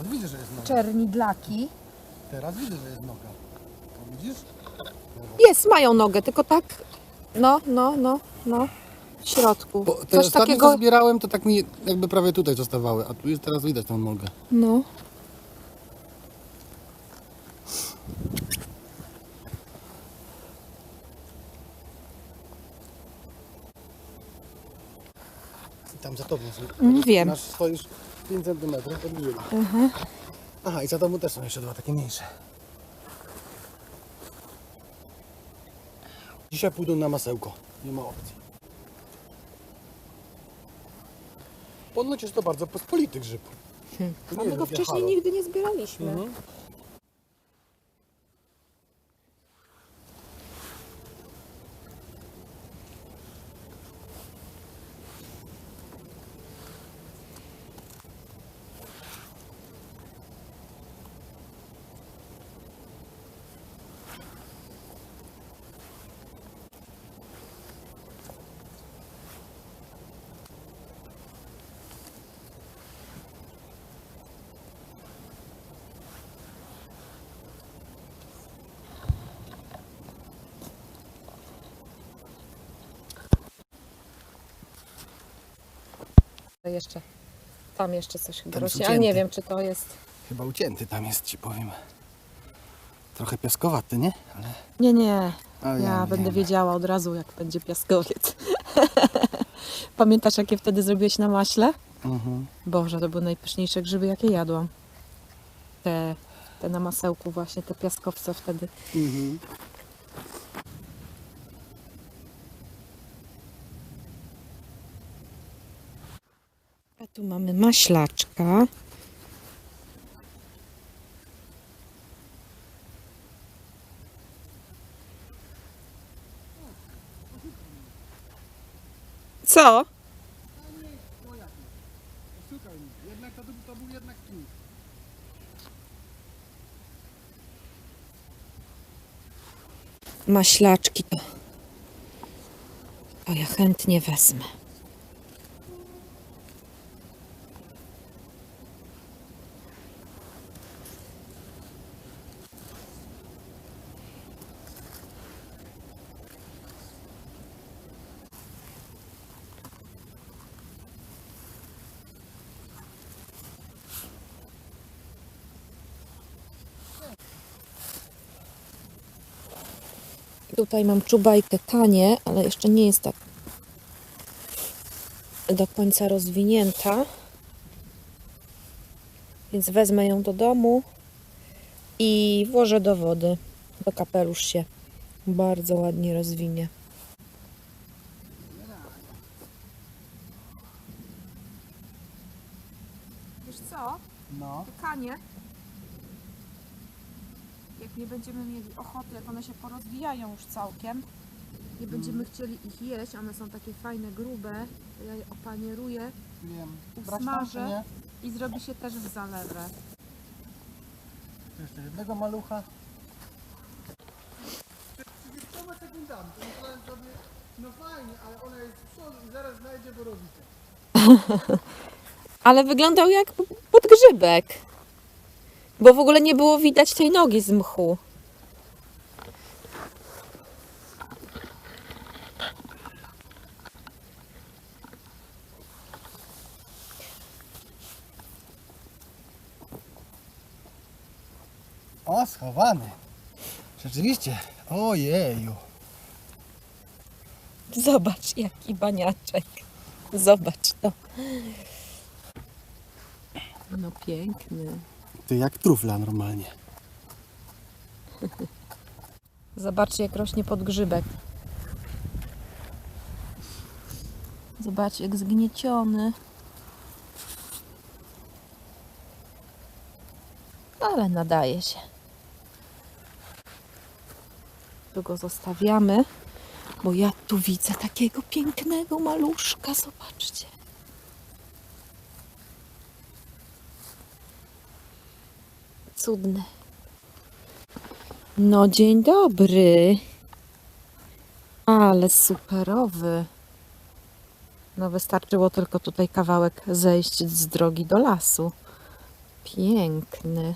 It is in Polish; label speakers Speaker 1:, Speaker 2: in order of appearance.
Speaker 1: Teraz widzę, że jest noga.
Speaker 2: czernidlaki.
Speaker 1: Teraz widzę, że jest noga. To widzisz?
Speaker 2: Jest, mają nogę, tylko tak, no, no, no, no, w środku.
Speaker 1: Bo te
Speaker 2: Coś
Speaker 1: ostatnie,
Speaker 2: takiego,
Speaker 1: co zbierałem, to tak mi jakby prawie tutaj zostawały, a tu jest teraz widać tą nogę.
Speaker 2: no.
Speaker 1: I tam za tobą są.
Speaker 2: Mm, wiem.
Speaker 1: Masz, stoisz 5 cm od grzyba. Aha, i za tobą też są jeszcze dwa takie mniejsze. Dzisiaj pójdą na masełko. Nie ma opcji. Ponoć jest to bardzo pospolity grzyb. To nie
Speaker 2: A my go wcześniej nigdy nie zbieraliśmy.
Speaker 1: Mhm.
Speaker 2: Jeszcze, tam jeszcze coś chyba rośnie, ale nie wiem, czy to jest...
Speaker 1: Chyba ucięty tam jest, ci powiem. Trochę piaskowaty, nie? Ale
Speaker 2: Nie, nie, ja
Speaker 1: ja
Speaker 2: będę wiedziała od razu, jak będzie piaskowiec. Pamiętasz, jakie wtedy zrobiłeś na maśle?
Speaker 1: mhm.
Speaker 2: Boże, to były najpyszniejsze grzyby, jakie jadłam. Te, te na masełku właśnie, te piaskowce wtedy.
Speaker 1: Mhm.
Speaker 2: A tu mamy maślaczka. Co? Maślaczki to. To ja chętnie wezmę. Tutaj mam czubajkę tanie, ale jeszcze nie jest tak do końca rozwinięta. Więc wezmę ją do domu i włożę do wody. To kapelusz się bardzo ładnie rozwinie. Wiesz co?
Speaker 1: No.
Speaker 2: Tykanie, jak nie będziemy mieli ochoty, jak one się porozwijają już całkiem, nie będziemy chcieli ich jeść, one są takie fajne, grube, ja je opanieruję
Speaker 1: Wiem.
Speaker 2: Usmażę. i zrobi się też w zalewę.
Speaker 1: Jeszcze jednego malucha. Sekundami, to myślałem sobie, no fajnie, ale ona jest przodu i zaraz znajdzie borowicę.
Speaker 2: Ale wyglądał jak podgrzybek, bo w ogóle nie było widać tej nogi z mchu.
Speaker 1: O, schowany. Rzeczywiście. Ojeju.
Speaker 2: Zobacz, jaki baniaczek. Zobacz to. No piękny.
Speaker 1: Ty jak trufla normalnie.
Speaker 2: Zobaczcie, jak rośnie podgrzybek. Zobaczcie, jak zgnieciony. Ale nadaje się. Tu go zostawiamy, bo ja tu widzę takiego pięknego maluszka. Zobaczcie. Cudny. No dzień dobry. Ale superowy. No wystarczyło tylko tutaj kawałek zejść z drogi do lasu. Piękne.